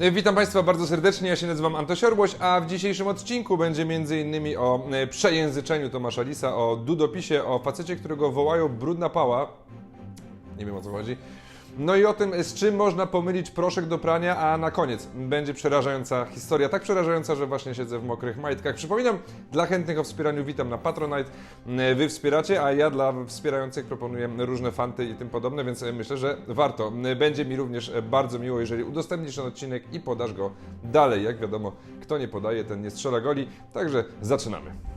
E, Witam Państwa bardzo serdecznie, ja się nazywam Antoś Orłoś, a w dzisiejszym odcinku będzie m.in. o e, przejęzyczeniu Tomasza Lisa, o dudopisie, o facecie, którego wołają brudna pała. Nie wiem o co chodzi. No i o tym, z czym można pomylić proszek do prania, a na koniec będzie przerażająca historia. Tak przerażająca, że właśnie siedzę w mokrych majtkach. Przypominam, dla chętnych o wspieraniu witam na Patronite. Wy wspieracie, a ja dla wspierających proponuję różne fanty i tym podobne, więc myślę, że warto. Będzie mi również bardzo miło, jeżeli udostępnisz ten odcinek i podasz go dalej. Jak wiadomo, kto nie podaje, ten nie strzela goli. Także zaczynamy.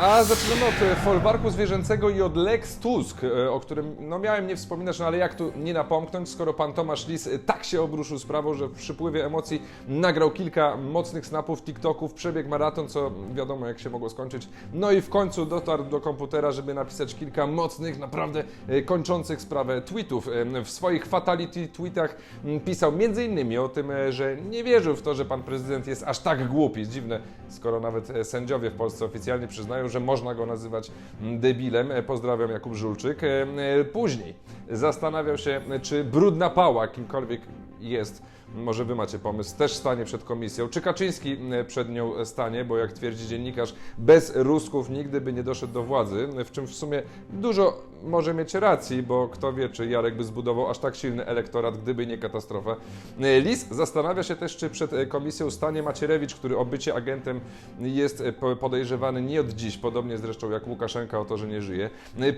A zaczynamy od e, folwarku zwierzęcego i od Lex Tusk, e, o którym no miałem nie wspominać, no ale jak tu nie napomknąć, skoro pan Tomasz Lis e, tak się obruszył sprawą, że w przypływie emocji nagrał kilka mocnych snapów, TikToków, przebiegł maraton, co wiadomo jak się mogło skończyć. No i w końcu dotarł do komputera, żeby napisać kilka mocnych, naprawdę kończących sprawę tweetów. W swoich fatality tweetach pisał m.in. o tym, że nie wierzył w to, że pan prezydent jest aż tak głupi. Dziwne, skoro nawet sędziowie w Polsce oficjalnie przyznają, że można go nazywać mm, debilem. E, Pozdrawiam Jakub Żulczyk. E, e, Później zastanawiał się, czy brudna pała, kimkolwiek jest, może wy macie pomysł, też stanie przed komisją. Czy Kaczyński przed nią stanie, bo jak twierdzi dziennikarz, bez Rusków nigdy by nie doszedł do władzy, w czym w sumie dużo może mieć racji, bo kto wie, czy Jarek by zbudował aż tak silny elektorat, gdyby nie katastrofa. E, Lis zastanawia się też, czy przed e, komisją stanie Macierewicz, który o bycie agentem jest e, po- podejrzewany nie od dziś, podobnie zresztą jak Łukaszenka o to, że nie żyje.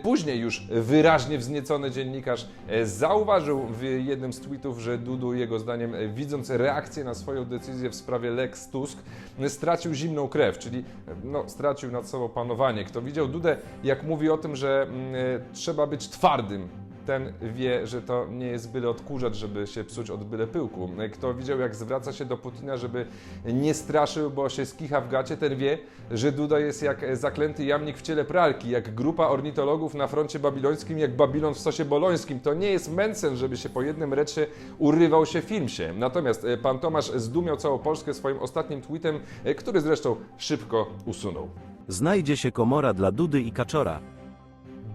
Później już wyraźnie wzniecony dziennikarz zauważył w jednym z tweetów, że Dudu jego zdaniem widząc reakcję na swoją decyzję w sprawie Lex Tusk stracił zimną krew, czyli no, stracił nad sobą panowanie. Kto widział Dudę, jak mówi o tym, że mm, trzeba być twardym ten wie, że to nie jest byle odkurzacz, żeby się psuć od byle pyłku. Kto widział, jak zwraca się do Putina, żeby nie straszył, bo się skicha w gacie, ten wie, że Duda jest jak zaklęty jamnik w ciele pralki, jak grupa ornitologów na froncie babilońskim, jak Babilon w sosie bolońskim. To nie jest Mensen, żeby się po jednym recie urywał się film się. Natomiast e, pan Tomasz zdumiał całą Polskę swoim ostatnim tweetem, e, który zresztą szybko usunął. Znajdzie się komora dla Dudy i Kaczora.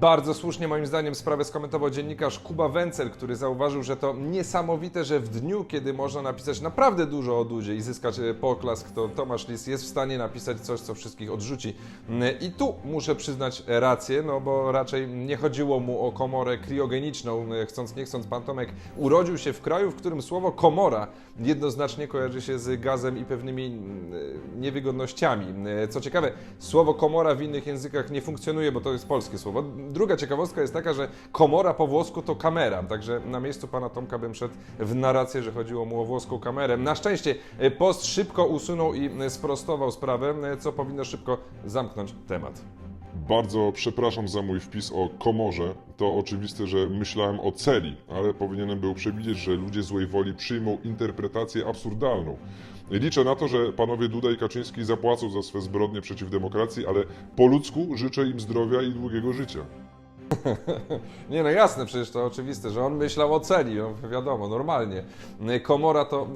Bardzo słusznie moim zdaniem sprawę skomentował dziennikarz Kuba Wencel, który zauważył, że to niesamowite, że w dniu, kiedy można napisać naprawdę dużo o Dudzie i zyskać e, poklask, to Tomasz Lis jest w stanie napisać coś, co wszystkich odrzuci. Mm, I tu muszę przyznać rację, no bo raczej nie chodziło mu o komorę kriogeniczną. Mm, Chcąc nie chcąc, pan Tomek urodził się w kraju, w którym słowo komora jednoznacznie kojarzy się z gazem i pewnymi mm, niewygodnościami. Mm, Co ciekawe, słowo komora w innych językach nie funkcjonuje, bo to jest polskie słowo. Druga ciekawostka jest taka, że komora po włosku to kamera, także na miejscu pana Tomka bym szedł w narrację, że chodziło mu o włoską kamerę. Na szczęście e, post szybko usunął i e, sprostował sprawę, e, co powinno szybko zamknąć temat. Bardzo przepraszam za mój wpis o komorze. To oczywiste, że myślałem o celi, ale powinienem był przewidzieć, że ludzie złej woli przyjmą interpretację absurdalną. Liczę na to, że panowie Duda i Kaczyński zapłacą za swe zbrodnie przeciw demokracji, ale po ludzku życzę im zdrowia i długiego życia. Nie no jasne, przecież to oczywiste, że on myślał o celi, no wiadomo, normalnie. Komora to,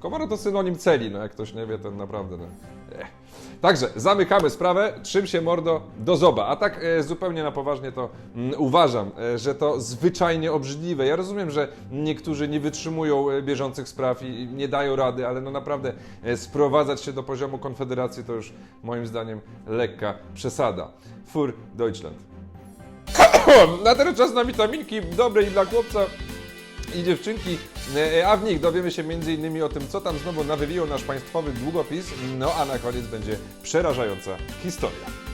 komora to synonim celi, no jak ktoś nie wie, to naprawdę no. Ech. Także zamykamy sprawę, czym się mordo do zoba. A tak e, zupełnie na poważnie to mm, uważam, e, że to zwyczajnie obrzydliwe. Ja rozumiem, że niektórzy nie wytrzymują e, bieżących spraw i nie dają rady, ale no naprawdę sprowadzać się do poziomu konfederacji to już moim zdaniem lekka przesada. Fur Deutschland. Na ten czas na witaminki dobre i dla chłopca i dziewczynki, E, a w nich dowiemy się m.in. o tym, co tam znowu nawywiło nasz państwowy długopis, no a na koniec będzie przerażająca historia.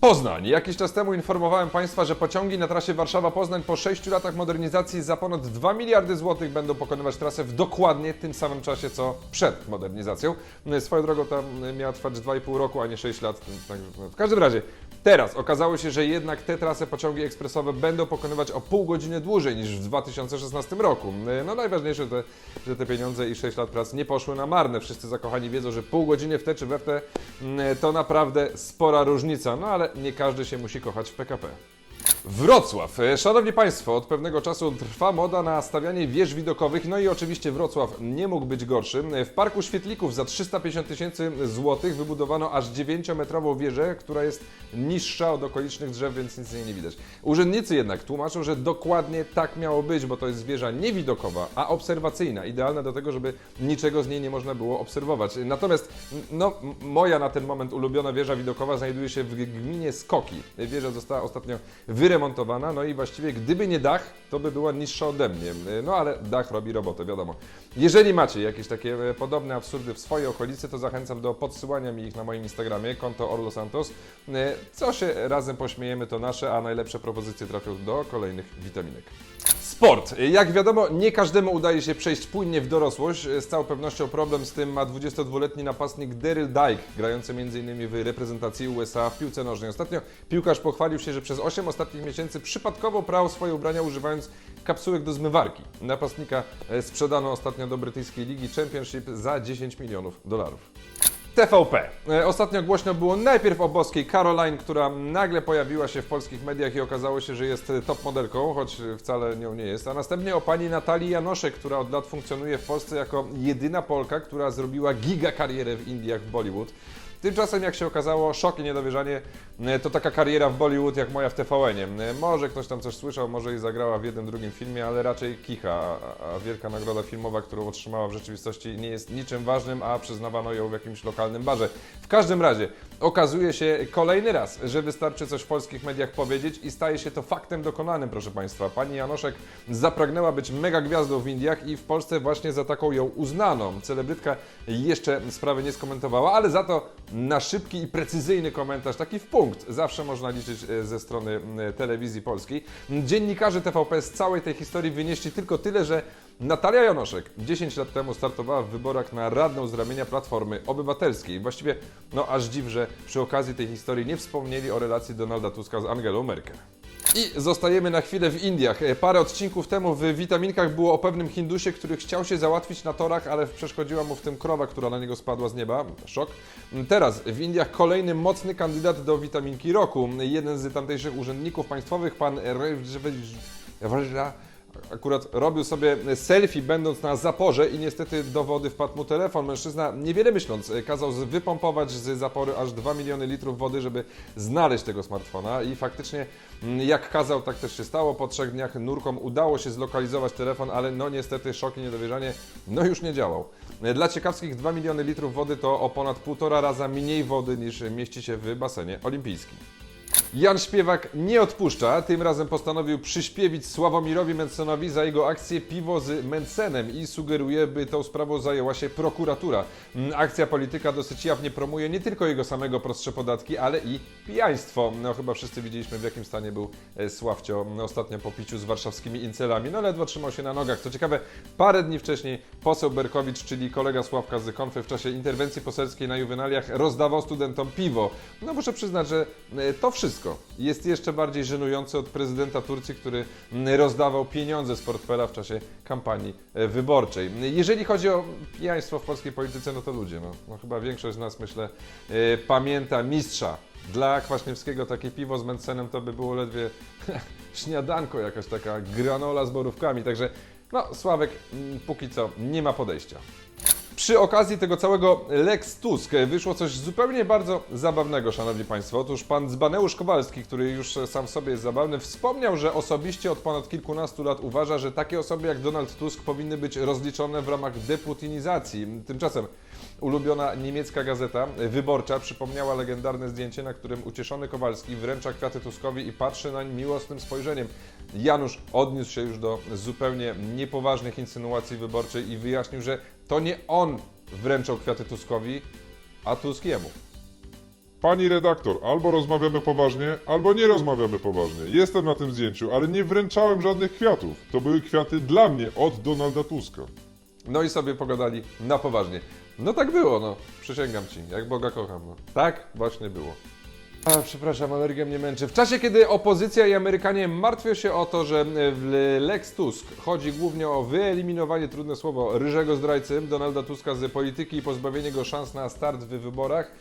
Poznań. Jakiś czas temu informowałem Państwa, że pociągi na trasie Warszawa-Poznań po 6 latach modernizacji za ponad 2 miliardy złotych będą pokonywać trasę w dokładnie tym samym czasie, co przed modernizacją. Swoją drogą tam miała trwać 2,5 roku, a nie 6 lat. Także w każdym razie, teraz okazało się, że jednak te trasy pociągi ekspresowe będą pokonywać o pół godziny dłużej niż w 2016 roku. No najważniejsze, te, że te pieniądze i 6 lat pracy nie poszły na marne. Wszyscy zakochani wiedzą, że pół godziny w te czy we w te to naprawdę spora różnica. No ale nie każdy się musi kochać w PKP. Wrocław. E, Szanowni Państwo, od pewnego czasu trwa moda na stawianie wież widokowych, no i oczywiście Wrocław nie mógł być gorszy. E, W Parku Świetlików za 350 tysięcy złotych wybudowano aż 9-metrową wieżę, która jest niższa od okolicznych drzew, więc nic z niej nie widać. Urzędnicy jednak tłumaczą, że dokładnie tak miało być, bo to jest wieża nie widokowa, a obserwacyjna, idealna do tego, żeby niczego z niej nie można było obserwować. Natomiast no, moja na ten moment ulubiona wieża widokowa znajduje się w gminie Skoki. Wieża została ostatnio wyremontowana, no i właściwie gdyby nie dach, to by była niższa ode mnie. No ale dach robi robotę, wiadomo. Jeżeli macie jakieś takie e, podobne absurdy w swojej okolicy, to zachęcam do podsyłania mi ich na moim Instagramie, konto Orlo Santos. E, Co się razem pośmiejemy, to nasze, a najlepsze propozycje trafią do kolejnych witaminek. Sport. Jak wiadomo, nie każdemu udaje się przejść płynnie w dorosłość. Z całą pewnością problem z tym ma 22-letni napastnik Daryl Dyke, grający m.in. w reprezentacji USA w piłce nożnej. Ostatnio piłkarz pochwalił się, że przez 8 ostatnich miesięcy przypadkowo prał swoje ubrania używając kapsułek do zmywarki. Napastnika e, sprzedano ostatnio do brytyjskiej ligi Championship za 10 milionów dolarów. TVP. E, Ostatnio głośno było najpierw o boskiej Caroline, która nagle pojawiła się w polskich mediach i okazało się, że jest e, top modelką, choć wcale nią nie jest. A następnie o pani Natalii Janoszek, która od lat funkcjonuje w Polsce jako jedyna Polka, która zrobiła giga karierę w Indiach, w Bollywood. Tymczasem, jak się okazało, szok i niedowierzanie e, to taka kariera w Bollywood jak moja w TVN-ie. E, Może ktoś tam coś słyszał, może i zagrała w jednym, drugim filmie, ale raczej kicha, a, wielka nagroda filmowa, którą otrzymała w rzeczywistości nie jest niczym ważnym, a przyznawano ją w jakimś lokalnym barze. W każdym razie okazuje się kolejny raz, że wystarczy coś w polskich mediach powiedzieć i staje się to faktem dokonanym, proszę Państwa. Pani Janoszek zapragnęła być mega gwiazdą w Indiach i w Polsce właśnie za taką ją uznano. Celebrytka jeszcze sprawy nie skomentowała, ale za to na szybki i precyzyjny komentarz, taki w punkt, zawsze można liczyć e, ze strony e, telewizji polskiej. Dziennikarze TVP z całej tej historii wynieśli tylko tyle, że Natalia Janoszek 10 lat temu startowała w wyborach na radną z ramienia Platformy Obywatelskiej. Właściwie, no aż dziw, że przy okazji tej historii nie wspomnieli o relacji Donalda Tuska z Angelą Merkel. I zostajemy na chwilę w Indiach. E, Parę odcinków temu w Witaminkach było o pewnym Hindusie, który chciał się załatwić na torach, ale przeszkodziła mu w tym krowa, która na niego spadła z nieba. Szok. Teraz w Indiach kolejny mocny kandydat do witaminki roku. Jeden z tamtejszych urzędników państwowych, pan Rejwża, akurat robił sobie selfie będąc na zaporze i niestety do wody wpadł mu telefon. Mężczyzna niewiele myśląc kazał wypompować z zapory aż 2 miliony litrów wody, żeby znaleźć tego smartfona i faktycznie mm, jak kazał, tak też się stało. Po trzech dniach nurkom udało się zlokalizować telefon, ale no niestety szok i niedowierzanie no już nie działał. Dla ciekawskich 2 miliony litrów wody to o ponad półtora raza mniej wody niż mieści się w basenie olimpijskim. Jan Śpiewak nie odpuszcza, tym razem postanowił przyśpiewić Sławomirowi Mencenowi za jego akcję Piwo z Mencenem i sugeruje, by tą sprawą zajęła się prokuratura. Mm, Akcja polityka dosyć jawnie promuje nie tylko jego samego prostsze podatki, ale i pijaństwo. No chyba wszyscy widzieliśmy w jakim stanie był e, Sławcio no, ostatnio po piciu z warszawskimi incelami. No ledwo trzymał się na nogach. Co ciekawe, parę dni wcześniej poseł Berkowicz, czyli kolega Sławka z Konfy w czasie interwencji poselskiej na juwenaliach rozdawał studentom piwo. No muszę przyznać, że e, to wszystko jest jeszcze bardziej żenujące od prezydenta Turcji, który mm, rozdawał pieniądze z portfela w czasie kampanii e, wyborczej. Jeżeli chodzi o pijaństwo w polskiej polityce, no to ludzie, no, no chyba większość z nas, myślę, e, pamięta mistrza. Dla Kwaśniewskiego takie piwo z Mencenem to by było ledwie śniadanko, jakaś taka granola z borówkami, także no Sławek mm, póki co nie ma podejścia. Przy okazji tego całego Lex Tusk wyszło coś zupełnie bardzo zabawnego, szanowni państwo. Otóż pan Zbaneusz Kowalski, który już sam w sobie jest zabawny, wspomniał, że osobiście od ponad kilkunastu lat uważa, że takie osoby jak Donald Tusk powinny być rozliczone w ramach deputinizacji. Tymczasem ulubiona niemiecka gazeta Wyborcza przypomniała legendarne zdjęcie, na którym ucieszony Kowalski wręcza kwiaty Tuskowi i patrzy nań miłosnym spojrzeniem. Janusz odniósł się już do zupełnie niepoważnych insynuacji wyborczej i wyjaśnił, że to nie on wręczał kwiaty Tuskowi, a Tusk jemu. Pani redaktor, albo rozmawiamy poważnie, albo nie rozmawiamy poważnie. Jestem na tym zdjęciu, ale nie wręczałem żadnych kwiatów. To były kwiaty dla mnie od Donalda Tuska. No i sobie pogadali na poważnie. No tak było, no. Przysięgam ci, jak Boga kocham. No. Tak właśnie było. A, przepraszam, alergia mnie męczy. W czasie, kiedy opozycja i Amerykanie martwią się o to, że w Lex Tusk chodzi głównie o wyeliminowanie, trudne słowo, ryżego zdrajcy Donalda Tuska z polityki i pozbawienie go szans na start w wyborach,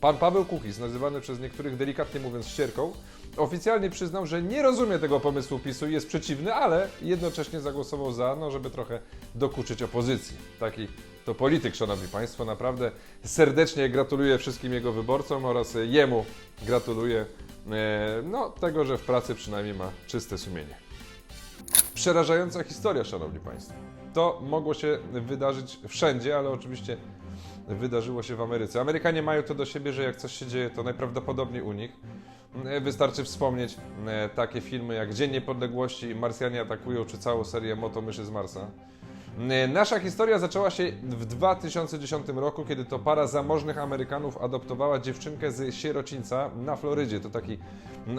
pan Paweł Kukiz, nazywany przez niektórych delikatnie mówiąc ścierką, oficjalnie przyznał, że nie rozumie tego pomysłu PiSu i jest przeciwny, ale jednocześnie zagłosował za, no żeby trochę dokuczyć opozycji. Taki to polityk, szanowni państwo. Naprawdę serdecznie gratuluję wszystkim jego wyborcom oraz jemu gratuluję e, no, tego, że w pracy przynajmniej ma czyste sumienie. Przerażająca historia, szanowni państwo. To mogło się wydarzyć wszędzie, ale oczywiście wydarzyło się w Ameryce. Amerykanie mają to do siebie, że jak coś się dzieje, to najprawdopodobniej u nich. E, Wystarczy wspomnieć e, takie filmy jak Dzień Niepodległości, Marsjanie atakują, czy całą serię Moto Myszy z Marsa. E, Nasza historia zaczęła się w 2010 roku, kiedy to para zamożnych Amerykanów adoptowała dziewczynkę z sierocińca na Florydzie. To taki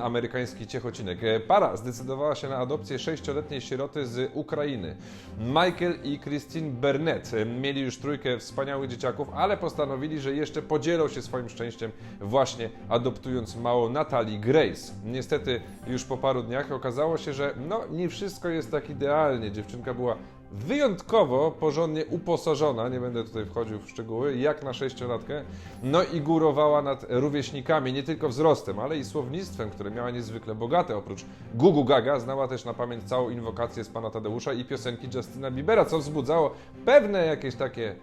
amerykański ciechocinek. E, Para zdecydowała się na adopcję sześcioletniej sieroty z Ukrainy. Michael i Christine Burnett e, mieli już trójkę wspaniałych dzieciaków, ale postanowili, że jeszcze podzielą się swoim szczęściem właśnie adoptując małą Natalii Grace. Niestety już po paru dniach okazało się, że no nie wszystko jest tak idealnie. Dziewczynka była wyjątkowo porządnie uposażona, nie będę tutaj wchodził w szczegóły, jak na sześciolatkę, no i górowała nad rówieśnikami, nie tylko wzrostem, ale i słownictwem, które miała niezwykle bogate. Oprócz Gugu Gaga znała też na pamięć całą inwokację z Pana Tadeusza i piosenki Justina Biebera, co wzbudzało pewne jakieś takie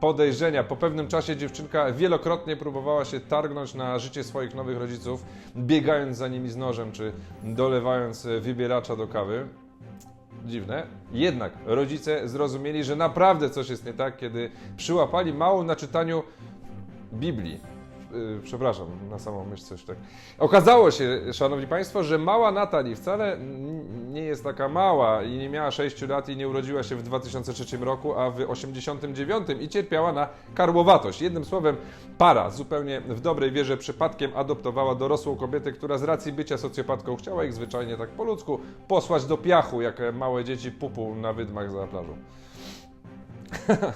podejrzenia. Po pewnym czasie dziewczynka wielokrotnie próbowała się targnąć na życie swoich nowych rodziców, biegając za nimi z nożem, czy dolewając wybieracza do kawy dziwne. Jednak rodzice zrozumieli, że naprawdę coś jest nie tak, kiedy przyłapali małą na czytaniu Biblii. Yy, Przepraszam, na samą myśl coś tak. Okazało się, szanowni państwo, że mała Natalii wcale nie jest taka mała i nie miała 6 lat i nie urodziła się w 2003 roku, a w 89 i cierpiała na karłowatość. Jednym słowem, para zupełnie w dobrej wierze przypadkiem adoptowała dorosłą kobietę, która z racji bycia socjopatką chciała ich zwyczajnie tak po ludzku posłać do piachu, jak małe dzieci pupu na wydmach za plażą.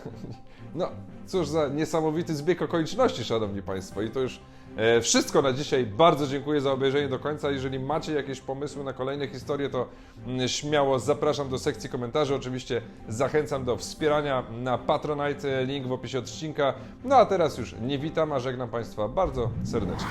No, cóż za niesamowity zbieg okoliczności, szanowni państwo. I to już e, wszystko na dzisiaj. Bardzo dziękuję za obejrzenie do końca. Jeżeli macie jakieś pomysły na kolejne historie, to mm, śmiało zapraszam do sekcji komentarzy. Oczywiście zachęcam do wspierania na Patronite, link w opisie odcinka. No a teraz już nie witam, a żegnam państwa bardzo serdecznie.